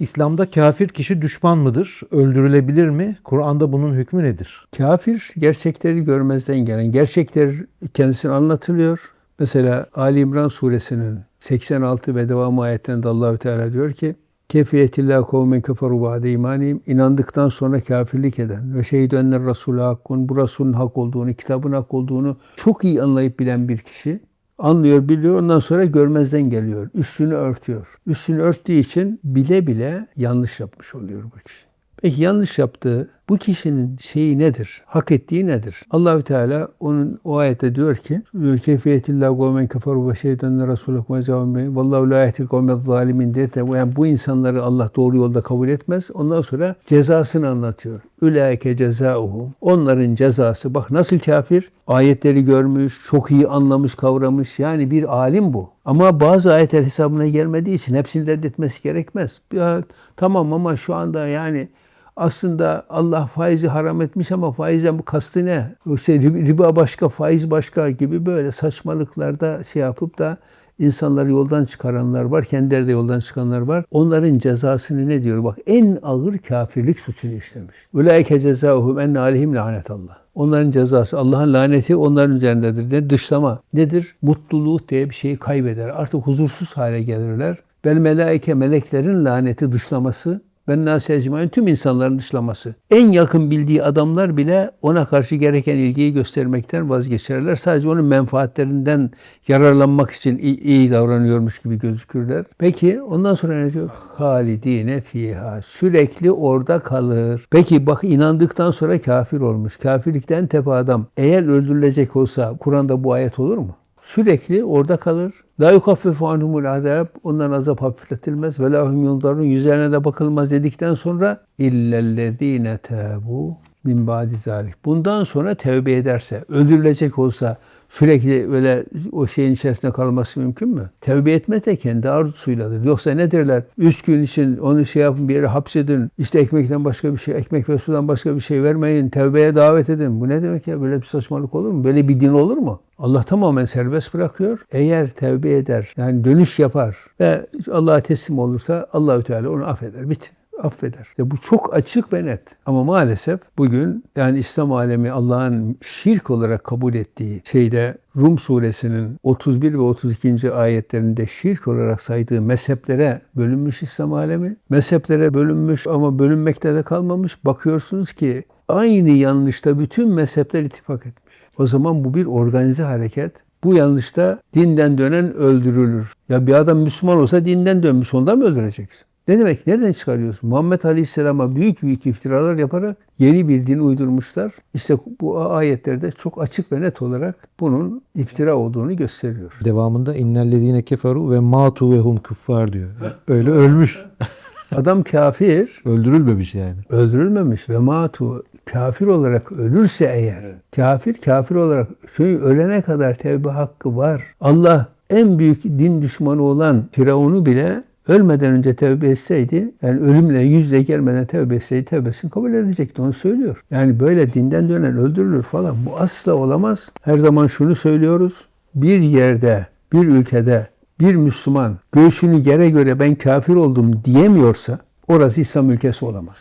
İslam'da kafir kişi düşman mıdır? Öldürülebilir mi? Kur'an'da bunun hükmü nedir? Kafir gerçekleri görmezden gelen, gerçekler kendisine anlatılıyor. Mesela Ali İmran suresinin 86 ve devamı ayetlerinde Allahü Teala diyor ki Kefiyetillah kavmen keferu ba'de imanihim inandıktan sonra kafirlik eden ve şehidü enler Resulü hakkun bu Resulün hak olduğunu, kitabın hak olduğunu çok iyi anlayıp bilen bir kişi anlıyor, biliyor. Ondan sonra görmezden geliyor. Üstünü örtüyor. Üstünü örttüğü için bile bile yanlış yapmış oluyor bu kişi. Peki yanlış yaptığı bu kişinin şeyi nedir? Hak ettiği nedir? Allahü Teala onun o ayette diyor ki keyfiyetillahu kavmen keferu ve şeyden resulük ve zavme vallahu la yehtil kavmel zalimin diye yani bu insanları Allah doğru yolda kabul etmez. Ondan sonra cezasını anlatıyor. Ülaike cezauhum. Onların cezası bak nasıl kafir? Ayetleri görmüş, çok iyi anlamış, kavramış. Yani bir alim bu. Ama bazı ayetler hesabına gelmediği için hepsini reddetmesi gerekmez. Ya, tamam ama şu anda yani aslında Allah faizi haram etmiş ama faizden bu kastı ne? İşte riba başka, faiz başka gibi böyle saçmalıklarda şey yapıp da insanları yoldan çıkaranlar var, kendileri de yoldan çıkanlar var. Onların cezasını ne diyor? Bak en ağır kafirlik suçunu işlemiş. Ulaike cezaohum en aleyhim lanetallah. Onların cezası, Allah'ın laneti onların üzerindedir. Ne dışlama, nedir? Mutluluğu diye bir şeyi kaybeder. Artık huzursuz hale gelirler. Bel melaike, meleklerin laneti dışlaması ben nâs ecmaîn tüm insanların dışlaması. En yakın bildiği adamlar bile ona karşı gereken ilgiyi göstermekten vazgeçerler. Sadece onun menfaatlerinden yararlanmak için iyi davranıyormuş gibi gözükürler. Peki ondan sonra ne diyor? Halidine fiha. Sürekli orada kalır. Peki bak inandıktan sonra kafir olmuş. Kafirlikten tepe adam. Eğer öldürülecek olsa Kur'an'da bu ayet olur mu? Sürekli orada kalır. La yukaffifu anhumul azab. Ondan azap hafifletilmez. Ve lahum yunzarun. Yüzlerine de bakılmaz dedikten sonra illellezine tabu min ba'di zalik. Bundan sonra tevbe ederse, öldürülecek olsa sürekli öyle o şeyin içerisinde kalması mümkün mü? Tevbe etme kendi arzusuyladır. Yoksa ne derler? Üç gün için onu şey yapın bir yere hapsedin. İşte ekmekten başka bir şey, ekmek ve sudan başka bir şey vermeyin. Tevbeye davet edin. Bu ne demek ya? Böyle bir saçmalık olur mu? Böyle bir din olur mu? Allah tamamen serbest bırakıyor. Eğer tevbe eder, yani dönüş yapar ve Allah'a teslim olursa Allahü Teala onu affeder. Bitti affeder. İşte bu çok açık ve net. Ama maalesef bugün yani İslam alemi Allah'ın şirk olarak kabul ettiği şeyde Rum suresinin 31 ve 32. ayetlerinde şirk olarak saydığı mezheplere bölünmüş İslam alemi. Mezheplere bölünmüş ama bölünmekte de kalmamış. Bakıyorsunuz ki aynı yanlışta bütün mezhepler ittifak etmiş. O zaman bu bir organize hareket. Bu yanlışta dinden dönen öldürülür. Ya bir adam Müslüman olsa dinden dönmüş ondan mı öldüreceksin? Ne demek? Nereden çıkarıyorsun? Muhammed Aleyhisselam'a büyük büyük iftiralar yaparak yeni bir din uydurmuşlar. İşte bu ayetlerde çok açık ve net olarak bunun iftira olduğunu gösteriyor. Devamında innellezine keferu ve matu ve hum kuffar diyor. Öyle ölmüş. Adam kafir. Öldürülmemiş yani. Öldürülmemiş ve matu kafir olarak ölürse eğer evet. kafir kafir olarak çünkü ölene kadar tevbe hakkı var. Allah en büyük din düşmanı olan Firavun'u bile ölmeden önce tevbe etseydi, yani ölümle yüzle gelmeden tevbe etseydi tevbesini kabul edecekti. Onu söylüyor. Yani böyle dinden dönen öldürülür falan. Bu asla olamaz. Her zaman şunu söylüyoruz. Bir yerde, bir ülkede bir Müslüman göğsünü yere göre ben kafir oldum diyemiyorsa orası İslam ülkesi olamaz.